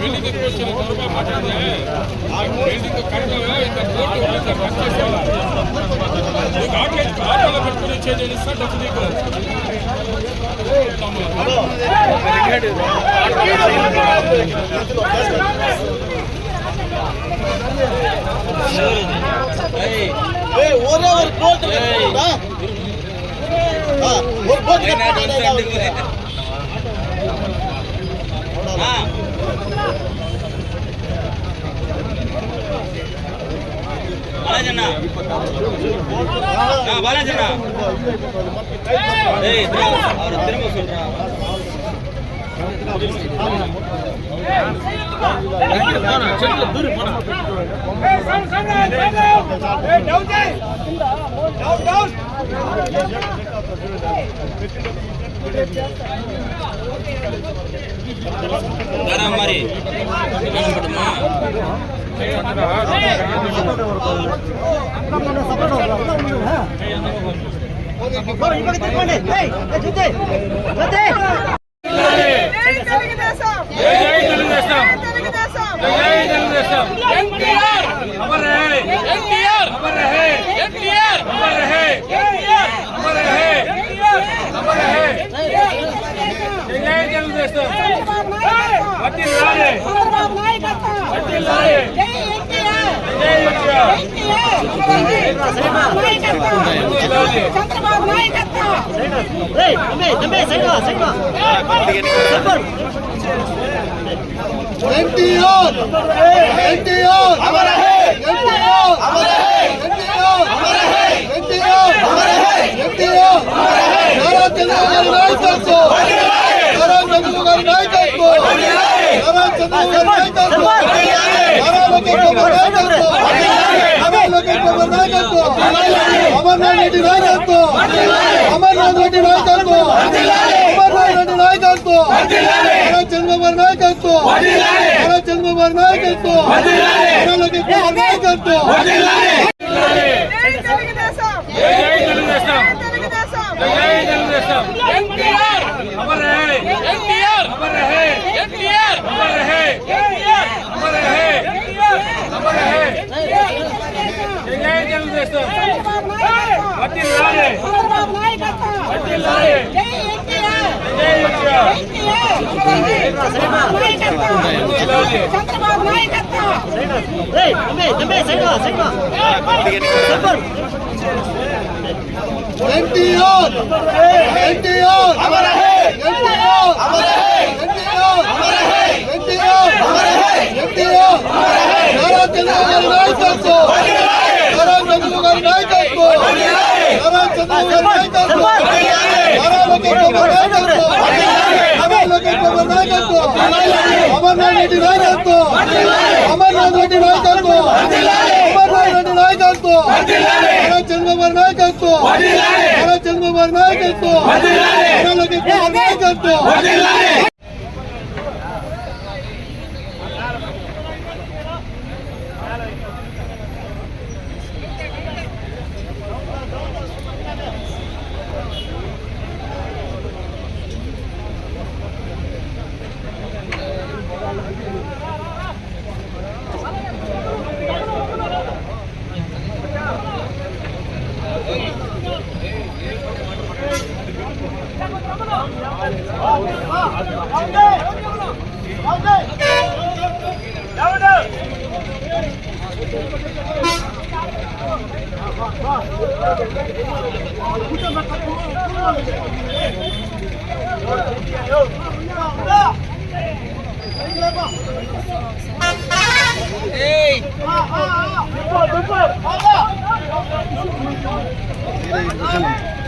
Building question ಸ್ವಲ್ಪ ಮಾತಾಡಿದೆ ಆ ಬಿಲ್ಡಿಂಗ್ ಕಟ್ಟವ ಇಂದ ಕೋರ್ಟ್ చేసేది ஒரே ஒரு போட்டு ஒரு போட்டு பாலாஜண்ணா பாலாஜண்ணா ஏய் அவர் திரும்ப சொல்றான் மாதிரி తెలుగుదేశం జై తెలుగుదేశం వడ్డీ రాలే వడ్డీ రాలే చంద్రబాబు నాయకత్వం చంద్రబాబు నాయకత్వం ఎన్టీఆర్ ఎన్టీఆర్ అమర హే ఎన్టీఆర్ అమర హే ఎన్టీఆర్ అమర హే ఎన్టీఆర్ అమర హే ఎన్టీఆర్ అమర హే నారా చంద్రబాబు నాయకత్వం నారా చంద్రబాబు నాయకత్వం నారా చంద్రబాబు నాయకత్వం నారా లోకేష్ నాయకత్వం నారా నాయకత్వం అమర్నాథ్ రెడ్డి నాయకత్వం అమర్నాథ్ రెడ్డి నాయకత్వం అమర్నాథ్ రెడ్డి నాయకత్వం చంద్రబాబు నాయకత్వం చంద్రబాబు నాయకత్వం నాయకత్వం అమర్ రహే ఎన్టీఆర్ అమర్ రహే ఎన్టీఆర్ అమర్ రహే ఎన్టీఆర్ అమర్ రహే చంద్రబాబు నాయకత్వం వడ్డీ రాలే చంద్రబాబు నాయకత్వం వడ్డీ రాలే జై ఎన్టీఆర్ జై ఎన్టీఆర్ ఎన్టీఆర్ చంద్రబాబు నాయకత్వం చంద్రబాబు నాయకత్వం ఎన్టీఆర్ ఎన్టీఆర్ అమర హే ఎన్టీఆర్ అమర అమర్నాథ్ రెడ్డి నాయకత్వం అమర్నాథ్ రెడ్డి నాయకత్వం అమర్నాథ్ రెడ్డి నాయకత్వం నారా చంద్రబాబు నాయకత్వం నారా చంద్రబాబు నాయకత్వం నాయకత్వం Hey!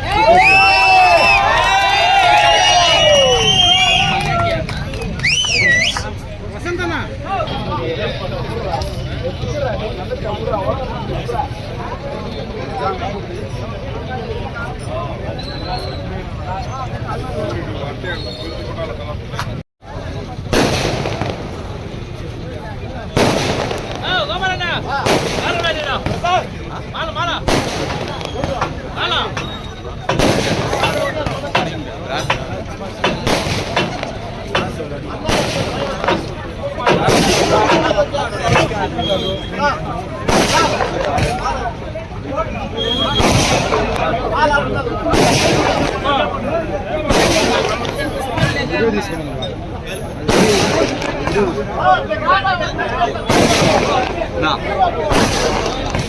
Hey! ना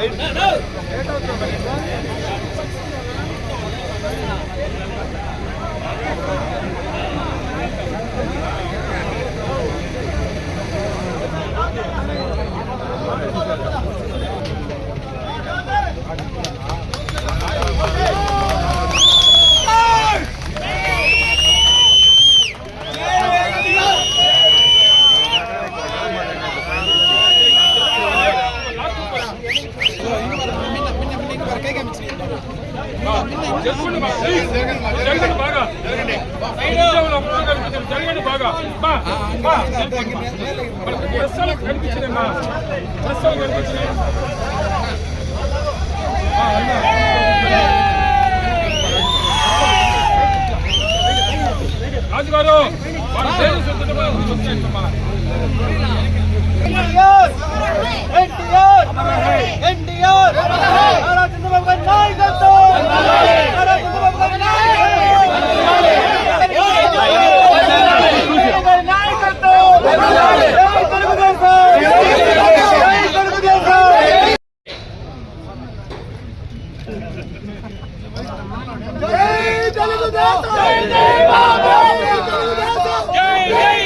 జరగండి ప్రశ్నలు కనిపించినాయి రాజుగారు ఎన్టీఆర్! ఎన్టీఆర్! చంద్రబాబు నాయకత్వం నారా చంద్రబాబు గారి నాయకత్వం గారి నాయకత్వం జై తెలుగుదేశం జై తెలుగుదేశం జై తెలుగుదేశం జై బాబు జై తెలుగుదేశం జై జై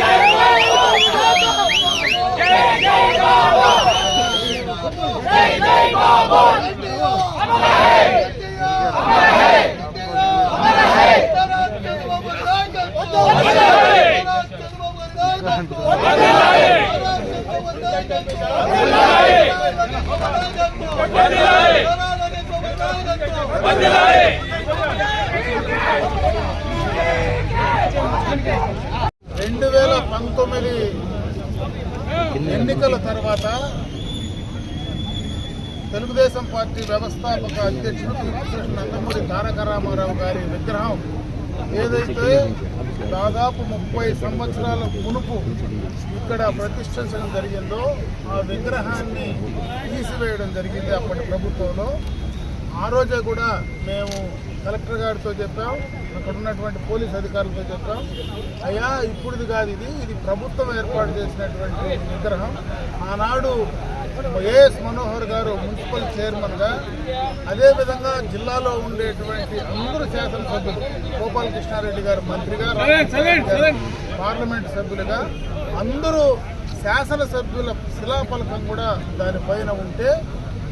రెండు వేల పంతొమ్మిది ఎన్నికల తర్వాత తెలుగుదేశం పార్టీ వ్యవస్థాపక అధ్యక్షుడు కృష్ణ నందమూరి తారక రామారావు గారి విగ్రహం ఏదైతే దాదాపు ముప్పై సంవత్సరాల మునుపు ఇక్కడ ప్రతిష్ఠించడం జరిగిందో ఆ విగ్రహాన్ని తీసివేయడం జరిగింది అప్పటి ప్రభుత్వంలో. ఆ రోజే కూడా మేము కలెక్టర్ గారితో చెప్పాం అక్కడ ఉన్నటువంటి పోలీస్ అధికారులతో చెప్పాం అయ్యా ఇప్పుడుది కాదు ఇది ఇది ప్రభుత్వం ఏర్పాటు చేసినటువంటి విగ్రహం. ఆనాడు ఏఎస్ మనోహర్ గారు మున్సిపల్ చైర్మన్గా అదేవిధంగా జిల్లాలో ఉండేటువంటి అందరూ శాసనసభ్యులు గోపాలకృష్ణారెడ్డి గారు మంత్రిగా పార్లమెంట్ సభ్యులుగా అందరూ శాసనసభ్యుల శిలాఫలకం కూడా దానిపైన ఉంటే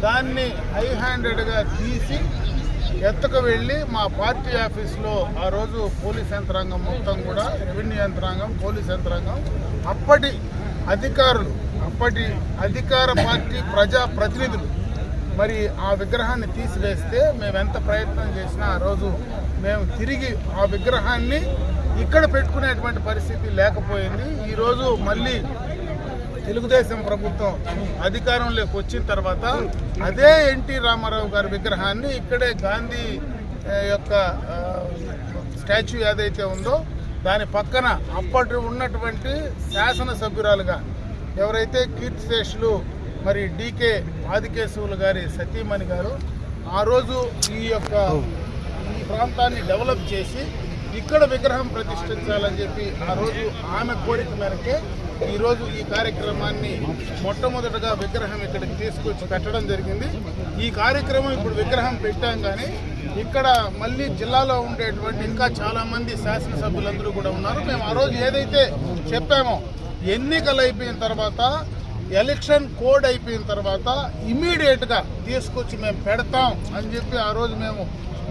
దాన్ని హై హ్యాండెడ్గా తీసి ఎత్తుకు వెళ్ళి మా పార్టీ ఆఫీస్లో ఆ రోజు పోలీస్ యంత్రాంగం మొత్తం కూడా రెవెన్యూ యంత్రాంగం పోలీస్ యంత్రాంగం అప్పటి అధికారులు అప్పటి అధికార పార్టీ ప్రజా ప్రతినిధులు మరి ఆ విగ్రహాన్ని తీసివేస్తే మేము ఎంత ప్రయత్నం చేసినా ఆ రోజు మేము తిరిగి ఆ విగ్రహాన్ని ఇక్కడ పెట్టుకునేటువంటి పరిస్థితి లేకపోయింది. ఈరోజు మళ్ళీ తెలుగుదేశం ప్రభుత్వం అధికారంలోకి వచ్చిన తర్వాత అదే ఎన్టీ రామారావు గారి విగ్రహాన్ని ఇక్కడే గాంధీ యొక్క స్టాచ్యూ ఏదైతే ఉందో దాని పక్కన అప్పటి ఉన్నటువంటి శాసనసభ్యురాలుగా ఎవరైతే కీర్తిశేషులు మరి డీకే ఆదికేశవులు గారి సతీమణి గారు ఆ రోజు ఈ యొక్క ఈ ప్రాంతాన్ని డెవలప్ చేసి ఇక్కడ విగ్రహం ప్రతిష్ఠించాలని చెప్పి ఆ రోజు ఆమె కోరిక మేరకే ఈరోజు ఈ కార్యక్రమాన్ని మొట్టమొదటగా విగ్రహం ఇక్కడికి తీసుకొచ్చి పెట్టడం జరిగింది. ఈ కార్యక్రమం ఇప్పుడు విగ్రహం పెట్టాం కానీ ఇక్కడ మళ్ళీ జిల్లాలో ఉండేటువంటి ఇంకా చాలామంది శాసనసభ్యులందరూ కూడా ఉన్నారు. మేము ఆ రోజు ఏదైతే చెప్పామో ఎన్నికలు అయిపోయిన తర్వాత ఎలక్షన్ కోడ్ అయిపోయిన తర్వాత ఇమీడియట్గా తీసుకొచ్చి మేము పెడతాం అని చెప్పి ఆ రోజు మేము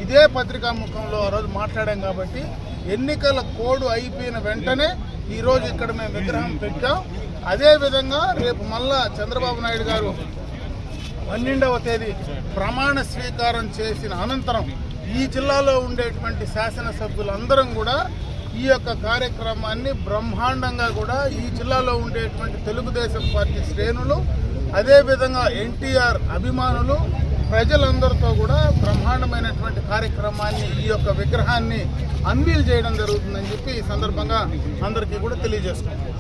ఇదే పత్రికా ముఖంలో ఆ రోజు మాట్లాడాం కాబట్టి ఎన్నికల కోడ్ అయిపోయిన వెంటనే ఈరోజు ఇక్కడ మేము విగ్రహం పెట్టాం. అదే విధంగా రేపు మళ్ళా చంద్రబాబు నాయుడు గారు పన్నెండవ తేదీ ప్రమాణ స్వీకారం చేసిన అనంతరం ఈ జిల్లాలో ఉండేటువంటి శాసనసభ్యులందరం కూడా ఈ యొక్క కార్యక్రమాన్ని బ్రహ్మాండంగా కూడా ఈ జిల్లాలో ఉండేటువంటి తెలుగుదేశం పార్టీ శ్రేణులు అదేవిధంగా ఎన్టీఆర్ అభిమానులు ప్రజలందరితో కూడా బ్రహ్మాండమైనటువంటి కార్యక్రమాన్ని ఈ యొక్క విగ్రహాన్ని అన్వీల్ చేయడం జరుగుతుందని చెప్పి ఈ సందర్భంగా అందరికీ కూడా తెలియజేస్తున్నాం